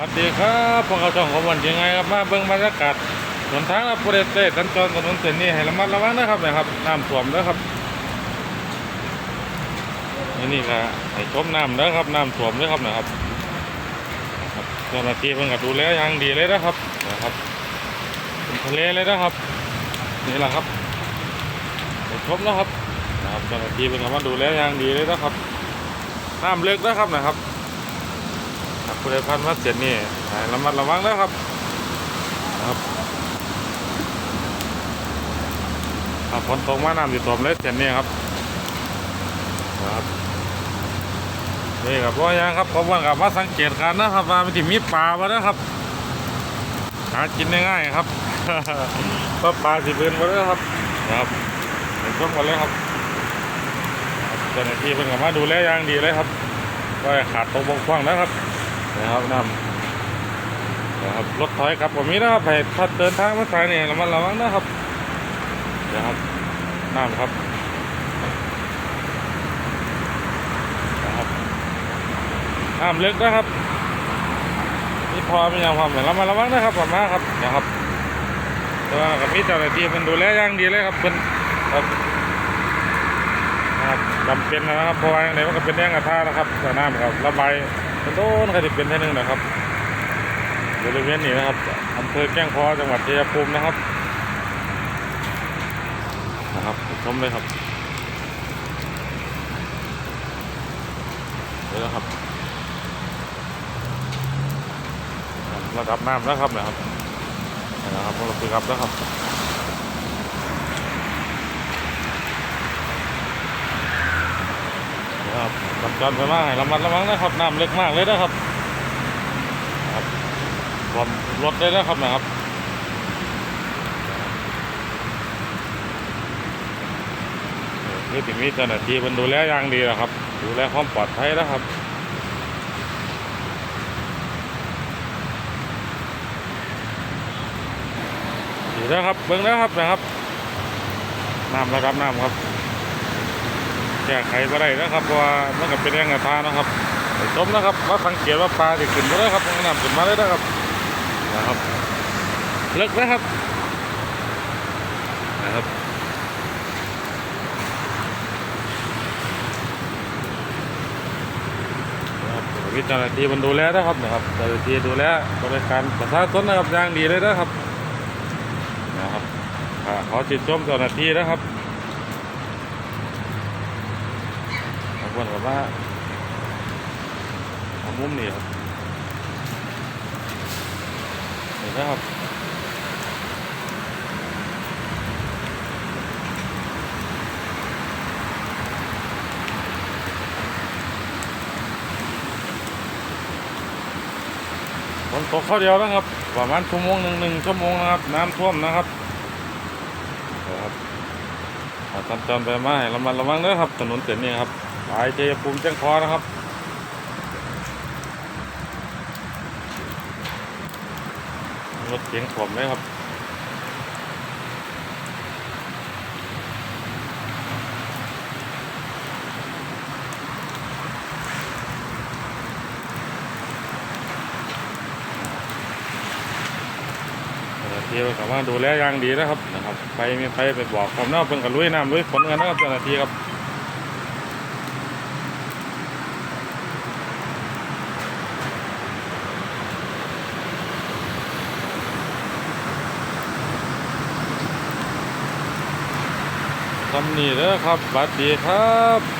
วัสดีครับพวกเราช่องของวันยังไงครับมาเบิ่งบรรยากาศถนนทางประเทศเต้สัญจรถนนเส้นนี้ให้ระมัดระวังนะครับนะครับน้ำท่วมนะครับนี่นี่ก็ให้ชมน้ำนะครับน้ำท่วมเลยครับนะครับนะครับเจ้าหน้าที่เพิ่งก็ดูแลอย่างดีเลยนะครับนะครับเป็นทะเลเลยนะครับนี่แหละครับให้ชมนะครับนะครับเจ้าหน้าที่เพิ่งก็มาดูแลอย่างดีเลยนะครับน้ำเล็กนะครับนะครับ ผู้ใดพันมาเสร็จนี่ให้ระมัดระวังนะครับครับถ้าฝนตกมาน้ำจะท่วมเลยเสร็จนี่ครับครับนี่ครับว่ายังครับผมว่ากับมาสังเกตการนะครับว่ามันจะมีปลาบ่นะครับหากินได้ง่ายครับเพราปลาสิเบิ่นบ่ได้ครับครับเห็นชมกันเลยครับครับเจ้าหน้าที่เพิ่นก็มาดูแลอย่างดีเลยครับก็ขาดตกบกพร่องนะครับ นะครับน้ำนะครับรถถอยกลับผมนี้นะครับไปถ้าเดินทางมาสายนี่ยระมัดระวังนะครับนะครับน้ำครับนะครับน้ำลึกนะครับนี่พอมีอย่างความเห็นระมัดระวังนะครับผมนะครับนะครับตัวกับพี่เจ้าหน้าที่เป็นดูแลอย่างดีเลยครับเป็นครับนะครับจำเป็นนะครับเพราะว่าในมันก็เป็นแรงกระทานะครับแต่น้ำครับระบาย โดนก็จะเป็นแค่นึงนะครับบริเวณนี้นะครับอำเภอแก้งคอจังหวัดชัยภูมินะครับนะครับชมเลยครับเดี๋ยวนะครับระดับน้ำนะครับนะครับนะครับพวกเราไปรับนะครับนะ ครับสัญจรไปมากให้ระมัดระวังนะครับน้ำเล็กมากเลยนะครับครับความรถได้นะครับนะครับคือถึงนี้เจ้าหน้าที่มันดูแลอย่างดีนะครับ ดูแลความปลอดภัยนะครับดีแล้วครับเบิ้องแล้วครับนะครับน้ำระดับน้ำครับ แก้ไขบ่ได้นะครับเพราะว่ามันก็เป็นแรงกระทานะครับไอ้ต้มนะครับว่าสังเกตว่าปลาจะขึ้นมาเลยครับน้ำขึ้นมาเลยนะครับนะครับเลิกนะครับนะครับวิจารณาทีมันดูแลนะครับนะครับเจ้าหน้าที่ดูแลบริการประชาชนนะครับอย่างดีเลยนะครับนะครับขอจิตชมเจ้าหน้าที่นะครับ บางคนกับว่าเอามุมนี่ครับเห็นไหมครับฝนตกข้าเดียวนะครับ ประมาณชั่วโมงหนึ่งหนึ่งชั่วโมงนะครับ น้ำท่วมนะครับนะครับอาสัญจรไปมาให้ระมัดระวังด้วยครับ ถนนเส้นนี้ครับ สายชัยภูมิแจ้งคอนะครับรถเก๋งผมเลยครับเจ้าหน้าที่ก็สามารถดูแลอย่างดีนะครับนะครับไปมีไปไปบอกผมนะเพิ่งกับลุยน้ำลุยฝนกันนะครับเจ้าหน้าที่ครับำนี่เด้อครับสวัสดีครับ